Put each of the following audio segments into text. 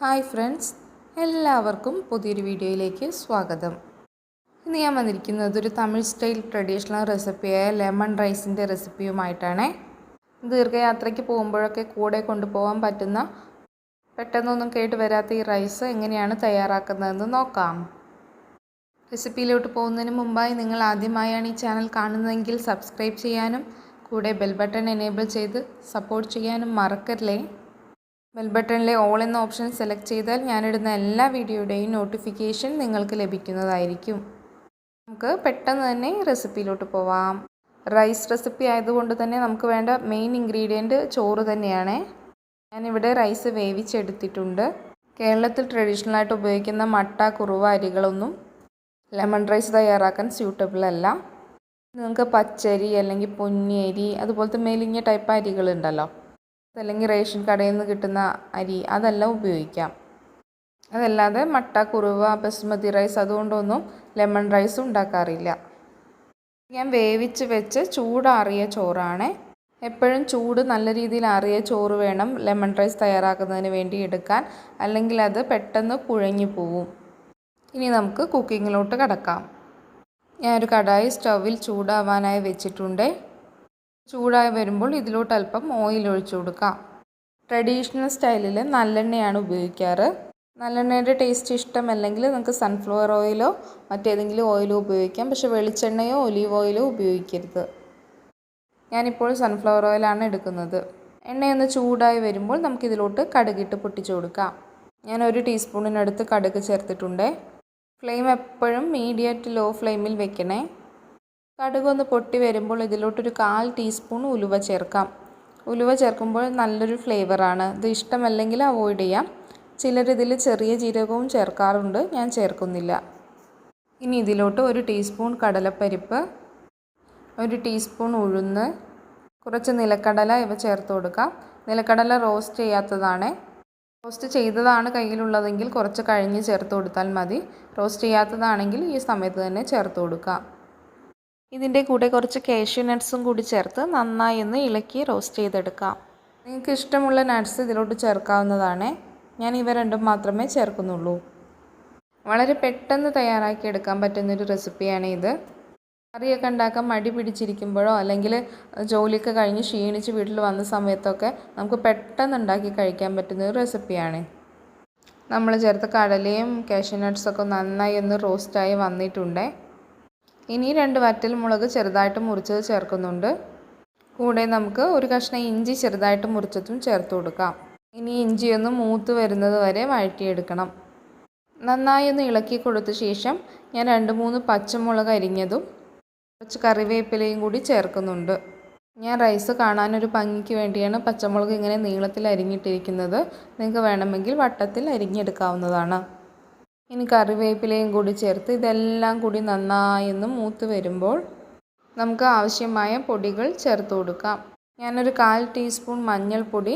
Hi friends എല്ലാവർക്കും പുതിയൊരു വീഡിയോയിലേക്ക് സ്വാഗതം. ഇന്ന് ഞാൻ വന്നിരിക്കുന്നത് ഒരു തമിഴ് സ്റ്റൈൽ ട്രഡീഷണൽ റെസിപ്പിയായ ലെമൺ റൈസിന്റെ റെസിപ്പിയുമായിട്ടാണ്. ദീർഘയാത്രയ്ക്ക് പോകുമ്പോഴൊക്കെ കൂടെ കൊണ്ടുപോകാൻ പറ്റുന്ന പെട്ടെന്നൊന്നും കേട്ട് വരാത്ത ഈ റൈസ് എങ്ങനെയാണ് തയ്യാറാക്കുന്നതെന്ന് നോക്കാം. റെസിപ്പിയിലോട്ട് പോകുന്നതിന് മുമ്പായി നിങ്ങൾ ആദ്യമായാണ് ഈ ചാനൽ കാണുന്നതെങ്കിൽ സബ്സ്ക്രൈബ് ചെയ്യാനും കൂടെ ബെൽ ബട്ടൺ എനേബിൾ ചെയ്ത് സപ്പോർട്ട് ചെയ്യാനും മറക്കല്ലേ? ബെൽ ബട്ടണിലെ ഓൾ എന്ന ഓപ്ഷൻ സെലക്ട് ചെയ്താൽ ഞാനിടുന്ന എല്ലാ വീഡിയോയുടെയും നോട്ടിഫിക്കേഷൻ നിങ്ങൾക്ക് ലഭിക്കുന്നതായിരിക്കും. നമുക്ക് പെട്ടെന്ന് തന്നെ റെസിപ്പിയിലോട്ട് പോവാം. റൈസ് റെസിപ്പി ആയതുകൊണ്ട് തന്നെ നമുക്ക് വേണ്ട മെയിൻ ഇൻഗ്രീഡിയന്റ് ചോറ് തന്നെയാണ്. ഞാനിവിടെ റൈസ് വേവിച്ചെടുത്തിട്ടുണ്ട്. കേരളത്തിൽ ട്രഡീഷണലായിട്ട് ഉപയോഗിക്കുന്ന മട്ട കുറുവ അരികളൊന്നും ലെമൺ റൈസ് തയ്യാറാക്കാൻ സ്യൂട്ടബിൾ അല്ല. നിങ്ങൾക്ക് പച്ചരി അല്ലെങ്കിൽ പൊന്നിയരി അതുപോലത്തെ മെലിഞ്ഞ ടൈപ്പ് അരികളുണ്ടല്ലോ. അല്ലെങ്കിൽ റേഷൻ കടയിൽ നിന്ന് കിട്ടുന്ന അരി അതെല്ലാം ഉപയോഗിക്കാം. അതല്ലാതെ മട്ട കുറുവ ബസ്മതി റൈസ് അതുകൊണ്ടൊന്നും ലെമൺ റൈസ് ഉണ്ടാക്കാറില്ല. ഞാൻ വേവിച്ച് വെച്ച് ചൂടാറിയ ചോറാണ്. എപ്പോഴും ചൂട് നല്ല രീതിയിൽ ആറിയ ചോറ് വേണം ലെമൺ റൈസ് തയ്യാറാക്കുന്നതിന് വേണ്ടി എടുക്കാൻ. അല്ലെങ്കിൽ അത് പെട്ടെന്ന് കുഴഞ്ഞു പോവും. ഇനി നമുക്ക് കുക്കിങ്ങിലോട്ട് കടക്കാം. ഞാനൊരു കടായി സ്റ്റവിൽ ചൂടാവാനായി വെച്ചിട്ടുണ്ട്. ചൂടായി വരുമ്പോൾ ഇതിലോട്ട് അല്പം ഓയിൽ ഒഴിച്ചു കൊടുക്കാം. ട്രഡീഷണൽ സ്റ്റൈലിൽ നല്ലെണ്ണയാണ് ഉപയോഗിക്കാറ്. നല്ലെണ്ണയുടെ ടേസ്റ്റ് ഇഷ്ടമല്ലെങ്കിൽ നമുക്ക് സൺഫ്ലവർ ഓയിലോ മറ്റേതെങ്കിലും ഓയിലോ ഉപയോഗിക്കാം. പക്ഷേ വെളിച്ചെണ്ണയോ ഒലീവ് ഓയിലോ ഉപയോഗിക്കരുത്. ഞാനിപ്പോൾ സൺഫ്ലവർ ഓയിലാണ് എടുക്കുന്നത്. എണ്ണയൊന്ന് ചൂടായി വരുമ്പോൾ നമുക്കിതിലോട്ട് കടുകിട്ട് പൊട്ടിച്ചു കൊടുക്കാം. ഞാൻ ഒരു ടീസ്പൂണിനടുത്ത് കടുക് ചേർത്തിട്ടുണ്ട്. ഫ്ലെയിം എപ്പോഴും മീഡിയം ടു ലോ ഫ്ലെയിമിൽ വെക്കണേ. കടുകൊന്ന് പൊട്ടി വരുമ്പോൾ ഇതിലോട്ടൊരു കാൽ ടീസ്പൂൺ ഉലുവ ചേർക്കാം. ഉലുവ ചേർക്കുമ്പോൾ നല്ലൊരു ഫ്ലേവറാണ്. ഇത് ഇഷ്ടമല്ലെങ്കിൽ അവോയ്ഡ് ചെയ്യാം. ചിലരിതിൽ ചെറിയ ജീരകവും ചേർക്കാറുണ്ട്. ഞാൻ ചേർക്കുന്നില്ല. ഇനി ഇതിലോട്ട് ഒരു ടീസ്പൂൺ കടലപ്പരിപ്പ് ഒരു ടീസ്പൂൺ ഉഴുന്ന് കുറച്ച് നിലക്കടല ഇവ ചേർത്ത് കൊടുക്കാം. നിലക്കടല റോസ്റ്റ് ചെയ്യാത്തതാണ്. റോസ്റ്റ് ചെയ്തതാണ് കയ്യിലുള്ളതെങ്കിൽ കുറച്ച് കഴിഞ്ഞ് ചേർത്ത് കൊടുത്താൽ മതി. റോസ്റ്റ് ചെയ്യാത്തതാണെങ്കിൽ ഈ സമയത്ത് തന്നെ ചേർത്ത് കൊടുക്കാം. ഇതിന്റെ കൂടെ കുറച്ച് കാഷ്യൂ നട്ട്സും കൂടി ചേർത്ത് നന്നായി ഒന്ന് ഇളക്കി റോസ്റ്റ് ചെയ്തെടുക്കാം. നിങ്ങൾക്ക് ഇഷ്ടമുള്ള നട്ട്സ് ഇതിലോട്ട് ചേർക്കാവുന്നതാണ്. ഞാൻ ഇവ രണ്ടും മാത്രമേ ചേർക്കുന്നുള്ളൂ. വളരെ പെട്ടെന്ന് തയ്യാറാക്കി എടുക്കാൻ പറ്റുന്നൊരു റെസിപ്പിയാണ് ഇത്. കറിയൊക്കെ ഉണ്ടാക്കാൻ മടി പിടിച്ചിരിക്കുമ്പോഴോ അല്ലെങ്കിൽ ജോലിയൊക്കെ കഴിഞ്ഞ് ക്ഷീണിച്ച് വീട്ടിൽ വന്ന സമയത്തൊക്കെ നമുക്ക് പെട്ടെന്ന് ഉണ്ടാക്കി കഴിക്കാൻ പറ്റുന്ന ഒരു റെസിപ്പിയാണ് നമ്മൾ ചേർത്ത കടലയും കാഷ്യൂ നട്ട്സൊക്കെ നന്നായി ഒന്ന് റോസ്റ്റായി വന്നിട്ടുണ്ട്. ഇനി രണ്ട് വറ്റൽ മുളക് ചെറുതായിട്ട് മുറിച്ചത് ചേർക്കുന്നുണ്ട്. കൂടെ നമുക്ക് ഒരു കഷ്ണം ഇഞ്ചി ചെറുതായിട്ട് മുറിച്ചതും ചേർത്ത് കൊടുക്കാം. ഇനി ഇഞ്ചിയൊന്ന് മൂത്ത് വരുന്നത് വരെ വഴറ്റിയെടുക്കണം. നന്നായി ഒന്ന് ഇളക്കി കൊടുത്ത ശേഷം ഞാൻ രണ്ട് മൂന്ന് പച്ചമുളക് അരിഞ്ഞതും കുറച്ച് കറിവേപ്പിലയും കൂടി ചേർക്കുന്നുണ്ട്. ഞാൻ റൈസ് കാണാനൊരു ഭംഗിക്ക് വേണ്ടിയാണ് പച്ചമുളക് ഇങ്ങനെ നീളത്തിൽ അരിഞ്ഞിട്ടിരിക്കുന്നത്. നിങ്ങൾക്ക് വേണമെങ്കിൽ വട്ടത്തിൽ അരിഞ്ഞെടുക്കാവുന്നതാണ്. ഇനി കറിവേപ്പിലയും കൂടി ചേർത്ത് ഇതെല്ലാം കൂടി നന്നായി ഒന്ന് മൂത്ത് വരുമ്പോൾ നമുക്ക് ആവശ്യമായ പൊടികൾ ചേർത്ത് കൊടുക്കാം. ഞാനൊരു കാൽ ടീസ്പൂൺ മഞ്ഞൾപ്പൊടി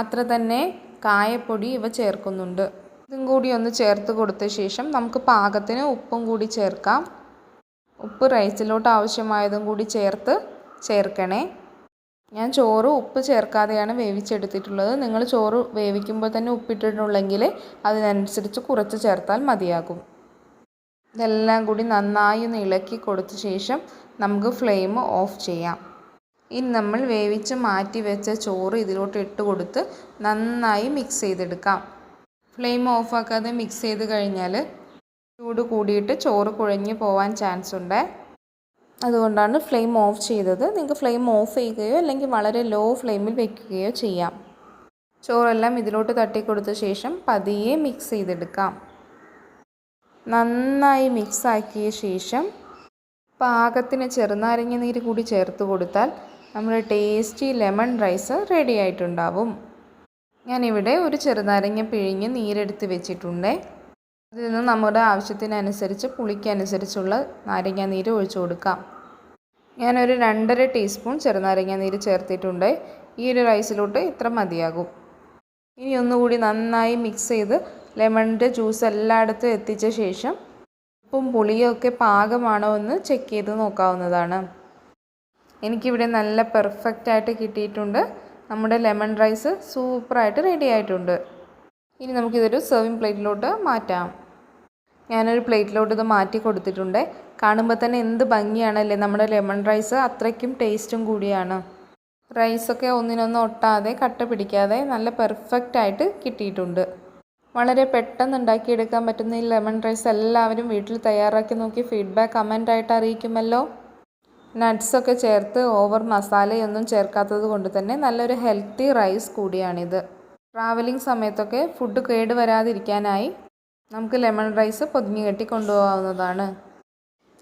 അത്ര തന്നെ കായപ്പൊടി ഇവ ചേർക്കുന്നുണ്ട്. ഇതും കൂടി ഒന്ന് ചേർത്ത് കൊടുത്ത ശേഷം നമുക്ക് പാകത്തിന് ഉപ്പും കൂടി ചേർക്കാം. ഉപ്പ് റൈസിലോട്ട് ആവശ്യമായതും കൂടി ചേർത്ത് ചേർക്കണേ. ഞാൻ ചോറ് ഉപ്പ് ചേർക്കാതെയാണ് വേവിച്ചെടുത്തിട്ടുള്ളത്. നിങ്ങൾ ചോറ് വേവിക്കുമ്പോൾ തന്നെ ഉപ്പിട്ടിട്ടുണ്ടെങ്കിൽ അതിനനുസരിച്ച് കുറച്ച് ചേർത്താൽ മതിയാകും. ഇതെല്ലാം കൂടി നന്നായി ഒന്ന് ഇളക്കി കൊടുത്ത ശേഷം നമുക്ക് ഫ്ലെയിം ഓഫ് ചെയ്യാം. ഇനി നമ്മൾ വേവിച്ച് മാറ്റി വെച്ച ചോറ് ഇതിലോട്ട് ഇട്ട് കൊടുത്ത് നന്നായി മിക്സ് ചെയ്തെടുക്കാം. ഫ്ലെയിം ഓഫാക്കാതെ മിക്സ് ചെയ്ത് കഴിഞ്ഞാൽ ചൂട് കൂടിയിട്ട് ചോറ് കുഴഞ്ഞു പോവാൻ ചാൻസ് ഉണ്ട്. അതുകൊണ്ടാണ് ഫ്ലെയിം ഓഫ് ചെയ്തത്. നിങ്ങൾക്ക് ഫ്ലെയിം ഓഫ് ചെയ്യുകയോ അല്ലെങ്കിൽ വളരെ ലോ ഫ്ലെയിമിൽ വെക്കുകയോ ചെയ്യാം. ചോറെല്ലാം ഇതിലോട്ട് തട്ടി കൊടുത്ത ശേഷം പതിയെ മിക്സ് ചെയ്തെടുക്കാം. നന്നായി മിക്സ് ആക്കിയ ശേഷം പാകത്തിന് ചെറുനാരങ്ങ നീര് കൂടി ചേർത്ത് കൊടുത്താൽ നമ്മുടെ ടേസ്റ്റി ലെമൺ റൈസ് റെഡി ആയിട്ടുണ്ടാവും. ഞാനിവിടെ ഒരു ചെറുനാരങ്ങ പിഴിഞ്ഞ് നീരെടുത്ത് വെച്ചിട്ടുണ്ട്. അതിൽ നിന്ന് നമ്മുടെ ആവശ്യത്തിനനുസരിച്ച് പുളിക്കനുസരിച്ചുള്ള നാരങ്ങ നീര് ഒഴിച്ചു കൊടുക്കാം. ഞാനൊരു രണ്ടര ടീസ്പൂൺ ചെറുനാരങ്ങ നീര് ചേർത്തിട്ടുണ്ട്. ഈ ഒരു റൈസിലോട്ട് ഇത്ര മതിയാകും. ഇനി ഒന്നുകൂടി നന്നായി മിക്സ് ചെയ്ത് ലെമണിന്റെ ജ്യൂസ് എല്ലായിടത്തും എത്തിച്ച ശേഷം ഉപ്പും പുളിയും ഒക്കെ പാകമാണോ എന്ന് ചെക്ക് ചെയ്ത് നോക്കാവുന്നതാണ്. എനിക്കിവിടെ നല്ല പെർഫെക്റ്റ് ആയിട്ട് കിട്ടിയിട്ടുണ്ട്. നമ്മുടെ ലെമൺ റൈസ് സൂപ്പറായിട്ട് റെഡി ആയിട്ടുണ്ട്. ഇനി നമുക്കിതൊരു സെർവിങ് പ്ലേറ്റിലോട്ട് മാറ്റാം. ഞാനൊരു പ്ലേറ്റിലോട്ട് ഇത് മാറ്റി കൊടുത്തിട്ടുണ്ട്. കാണുമ്പോൾ തന്നെ എന്ത് ഭംഗിയാണല്ലേ? നമ്മുടെ ലെമൺ റൈസ് അത്രയ്ക്കും ടേസ്റ്റും കൂടിയാണ്. റൈസൊക്കെ ഒന്നിനൊന്നും ഒട്ടാതെ കട്ട പിടിക്കാതെ നല്ല പെർഫെക്റ്റ് ആയിട്ട് കിട്ടിയിട്ടുണ്ട്. വളരെ പെട്ടെന്ന് ഉണ്ടാക്കിയെടുക്കാൻ പറ്റുന്ന ഈ ലെമൺ റൈസ് എല്ലാവരും വീട്ടിൽ തയ്യാറാക്കി നോക്കി ഫീഡ്ബാക്ക് കമന്റായിട്ട് അറിയിക്കുമല്ലോ. നട്ട്സൊക്കെ ചേർത്ത് ഓവർ മസാലയൊന്നും ചേർക്കാത്തത് കൊണ്ട് തന്നെ നല്ലൊരു ഹെൽത്തി റൈസ് കൂടിയാണിത്. ട്രാവലിംഗ് സമയത്തൊക്കെ ഫുഡ് കേട് വരാതിരിക്കാനായി നമുക്ക് ലെമൺ റൈസ് പൊതിഞ്ഞു കെട്ടി കൊണ്ടുപോകാവുന്നതാണ്.